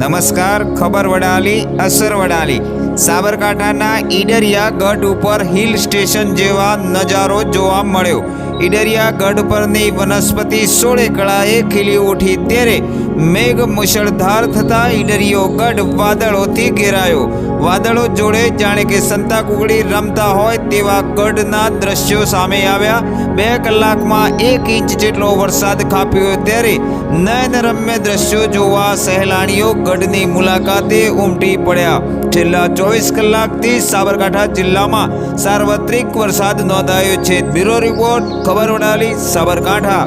નમસ્કાર, ખબર વડાલી, અસર વડાલી. સાબરકાંઠાના ઈડરિયા ગઢ ઉપર હિલ સ્ટેશન જેવા નજારો જોવા મળ્યો. ઈડરિયા ગઢ પરની વનસ્પતિ સોળે કળાએ ખીલી ઉઠી. ત્યારે મેઘ મુશળધાર થતા ઈડરિયો ગઢ વાદળોથી ઘેરાયો. વાદળો જોડે જાણે કે સંતા કુકડી રમતા હોય તેવા ગઢના દ્રશ્યો સામે આવ્યા. બે કલાકમાં એક ઇંચ જેટલો વરસાદ ખાપ્યો ત્યારે નયનરમ્ય દ્રશ્યો જોવા સહેલાણીઓ ગઢની મુલાકાતે ઉમટી પડ્યા. છેલ્લા ચોવીસ કલાકથી સાબરકાંઠા જિલ્લામાં સાર્વત્રિક વરસાદ નોંધાયો છે. બ્યુરો રિપોર્ટ, ખબર વડાલી, સાબરકાંઠા.